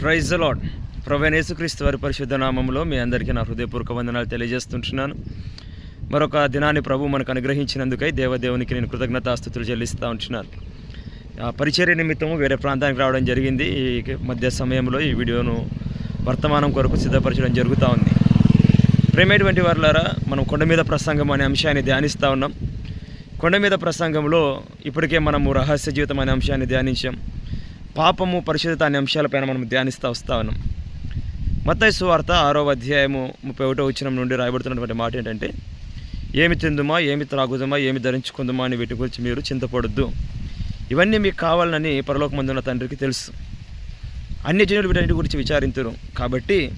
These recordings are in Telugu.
ప్రైజ్ లాడ్ ప్రవీణ్ యేసుక్రీస్తు వారి పరిశుద్ధ నామంలో మీ అందరికీ నా హృదయపూర్వక వందనాలు తెలియజేస్తుంటున్నాను. మరొక దినాన్ని ప్రభు మనకు అనుగ్రహించినందుకై దేవదేవునికి నేను కృతజ్ఞతాస్థుతులు చెల్లిస్తూ ఉంటున్నాను. పరిచర్య నిమిత్తము వేరే ప్రాంతానికి రావడం జరిగింది. ఈ మధ్య సమయంలో ఈ వీడియోను వర్తమానం కొరకు సిద్ధపరచడం జరుగుతూ ఉంది. ప్రేమేటువంటి వారులారా మనం కొండ మీద ప్రసంగం అనే అంశాన్ని ధ్యానిస్తూ ఉన్నాం. కొండ మీద ప్రసంగంలో ఇప్పటికే మనము రహస్య జీవితం అనే అంశాన్ని ధ్యానించాం. పాపము పరిశుద్ధత అనే అంశాలపైన మనం ధ్యానిస్తూ వస్తా ఉన్నాం. మత్తయి సువార్త ఆరో అధ్యాయము ముప్పై ఒకటో వచ్చిన నుండి రాయబడుతున్నటువంటి మాట ఏంటంటే ఏమి తిందుమా? ఏమి త్రాగుదుమా? ఏమి ధరించుకుందుమా? అని వీటి గురించి మీరు చింతపడొద్దు. ఇవన్నీ మీకు కావాలని పరలోకమందున్న తండ్రికి తెలుసు. అన్ని జనులు వీటన్నిటి గురించి విచారించరు కాబట్టి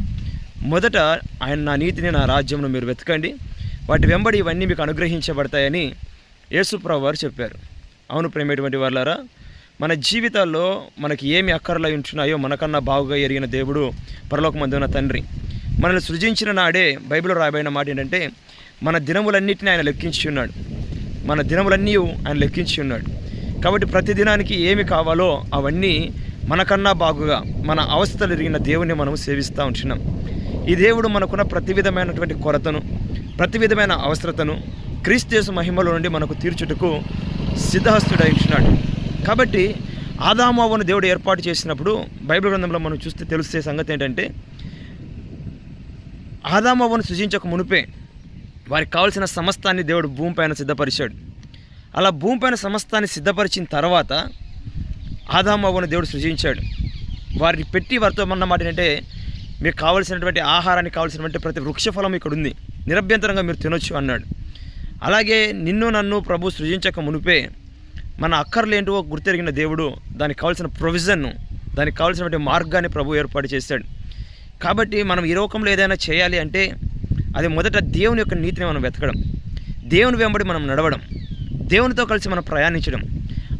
మొదట ఆయన నా నీతిని నా రాజ్యంను మీరు వెతకండి. వాటి వెంబడి ఇవన్నీ మీకు అనుగ్రహించబడతాయని యేసుప్రభు వారు చెప్పారు. అవును ప్రేమటువంటి వాళ్ళారా మన జీవితాల్లో మనకి ఏమి అక్కర్లై ఉంటున్నాయో మనకన్నా బాగుగా ఎరిగిన దేవుడు పరలోకమందున్న తండ్రి. మనల్ని సృజించిన నాడే బైబిల్లో రాయబడిన మాట ఏంటంటే మన దినములన్నిటిని ఆయన లెక్కించి ఉన్నాడు. మన దినములన్నీ ఆయన లెక్కించి ఉన్నాడు. కాబట్టి ప్రతి దినానికి ఏమి కావాలో అవన్నీ మనకన్నా బాగుగా మన అవస్థలు ఎరిగిన దేవుణ్ణి మనం సేవిస్తూ ఉంటున్నాం. ఈ దేవుడు మనకున్న ప్రతి విధమైనటువంటి కొరతను ప్రతి విధమైన అవసరతను క్రీస్తు మహిమలో నుండి మనకు తీర్చుటకు సిద్ధహస్తుడై ఉంటున్నాడు. కాబట్టి ఆదామావను దేవుడు ఏర్పాటు చేసినప్పుడు బైబిల్ గ్రంథంలో మనం చూస్తే తెలిసే సంగతి ఏంటంటే ఆదామావను సృజించక మునిపే వారికి కావాల్సిన సమస్తాన్ని దేవుడు భూమిపైన సిద్ధపరిచాడు. అలా భూమిపైన సమస్తాన్ని సిద్ధపరిచిన తర్వాత ఆదామవ్వను దేవుడు సృజించాడు. వారిని పెట్టి వారితో అన్నమాట ఏంటంటే మీకు కావలసినటువంటి ఆహారానికి కావాల్సినటువంటి ప్రతి వృక్షఫలం ఇక్కడ ఉంది నిరభ్యంతరంగా మీరు తినొచ్చు అన్నాడు. అలాగే నిన్ను నన్ను ప్రభు సృజించక మునిపే మన అక్కర్లేంటో గుర్తెరిగిన దేవుడు దానికి కావాల్సిన ప్రొవిజన్ను దానికి కావాల్సినటువంటి మార్గాన్ని ప్రభు ఏర్పాటు చేశాడు. కాబట్టి మనం ఈ లోకంలో ఏదైనా చేయాలి అంటే అది మొదట దేవుని యొక్క నీతిని మనం వెతకడం. దేవుని వెంబడి మనం నడవడం. దేవునితో కలిసి మనం ప్రయాణించడం.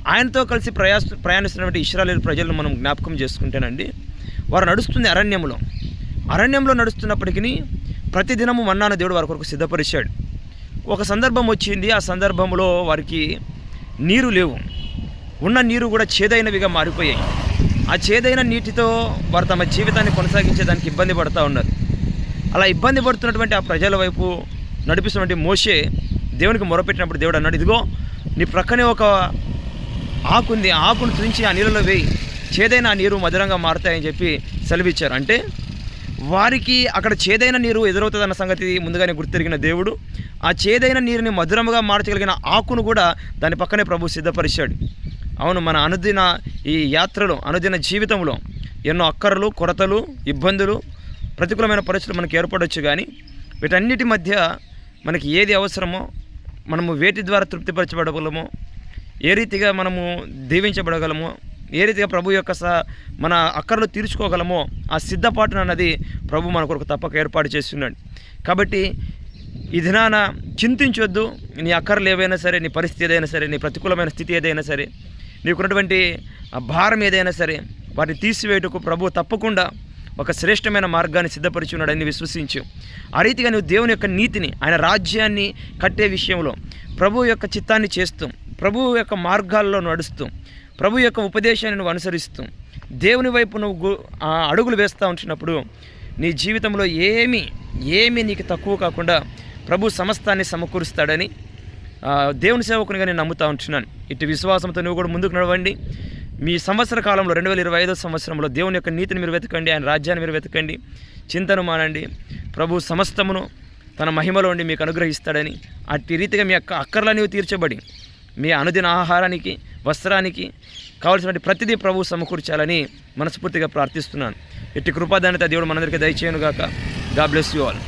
ఆయనతో కలిసి ప్రయాస ప్రయాణిస్తున్నటువంటి ఇస్రాయల్ ప్రజలను మనం జ్ఞాపకం చేసుకుంటేనండి వారు నడుస్తుంది అరణ్యంలో అరణ్యంలో నడుస్తున్నప్పటికీ ప్రతిదినము మన్నాన దేవుడు వారి కొరకు సిద్ధపరిచాడు. ఒక సందర్భం వచ్చింది ఆ సందర్భంలో వారికి నీరు లేవు. ఉన్న నీరు కూడా చేదైనవిగా మారిపోయాయి. ఆ చేదైన నీటితో వారు తమ జీవితాన్ని కొనసాగించేదానికి ఇబ్బంది పడుతూ ఉన్నారు. అలా ఇబ్బంది పడుతున్నటువంటి ఆ ప్రజల వైపు నడిపిస్తున్నటువంటి మోషే దేవునికి మొరపెట్టినప్పుడు దేవుడు అన్నాడు ఇదిగో నీ ప్రక్కనే ఒక ఆకుంది ఉంది. ఆకును తుంచి ఆ నీళ్ళలో వేయి. చేదైన ఆ నీరు మధురంగా మారుతాయని చెప్పి సెలవిచ్చారు. అంటే వారికి అక్కడ చేదైన నీరు ఎదురవుతుందన్న సంగతి ముందుగానే గుర్తెరిగిన దేవుడు ఆ చేదైన నీరుని మధురముగా మార్చగలిగిన ఆకును కూడా దాని పక్కనే ప్రభు సిద్ధపరిచాడు. అవును మన అనుదిన ఈ యాత్రలో అనుదిన జీవితంలో ఎన్నో అక్కరలు కొరతలు ఇబ్బందులు ప్రతికూలమైన పరిస్థితులు మనకు ఏర్పడవచ్చు కానీ వీటన్నిటి మధ్య మనకి ఏది అవసరమో మనము వేటి ద్వారా తృప్తిపరచబడగలమో ఏ రీతిగా మనము దీవించబడగలమో ఏ రీతిగా ప్రభు యొక్క స మన అక్కర్లు తీర్చుకోగలమో ఆ సిద్ధపాటును అన్నది ప్రభు మన కొరకు తప్పక ఏర్పాటు చేస్తున్నాడు. కాబట్టి ఈ దినాన చింతించొద్దు. నీ అక్కర్లు ఏవైనా సరే నీ పరిస్థితి ఏదైనా సరే నీ ప్రతికూలమైన స్థితి ఏదైనా సరే నీకున్నటువంటి భారం ఏదైనా సరే వాటిని తీసివేయటకు ప్రభు తప్పకుండా ఒక శ్రేష్టమైన మార్గాన్ని సిద్ధపరిచున్నాడని విశ్వసించు. ఆ రీతిగా నువ్వు దేవుని యొక్క నీతిని ఆయన రాజ్యాన్ని కట్టే విషయంలో ప్రభు యొక్క చిత్తాన్ని చేస్తూ ప్రభు యొక్క మార్గాల్లో నడుస్తూ ప్రభు యొక్క ఉపదేశాన్ని నువ్వు అనుసరిస్తూ దేవుని వైపు నువ్వు అడుగులు వేస్తూ ఉంచినప్పుడు నీ జీవితంలో ఏమి ఏమీ నీకు తక్కువ కాకుండా ప్రభు సమస్తాన్ని సమకూరుస్తాడని దేవుని సేవకునిగా నేను నమ్ముతా ఉంటున్నాను. ఇటు విశ్వాసంతో నువ్వు కూడా ముందుకు నడవండి. మీ సంవత్సర కాలంలో రెండు వేల ఇరవై ఐదో సంవత్సరంలో దేవుని యొక్క నీతిని మీరు వెతకండి ఆయన రాజ్యాన్ని మీరు వెతకండి చింతను మానండి. ప్రభు సమస్తమును తన మహిమలో ఉండి మీకు అనుగ్రహిస్తాడని అట్టి రీతిగా మీ యొక్క అక్కర్లనేవి తీర్చబడి మీ అనుదిన ఆహారానికి వస్త్రానికి కావలసినటువంటి ప్రతిదీ ప్రభు సమకూర్చాలని మనస్ఫూర్తిగా ప్రార్థిస్తున్నాను. ఇట్టి కృపాదానిత దేవుడు మనందరికీ దయచేయను గాక గా బ్లెస్ యూ ఆల్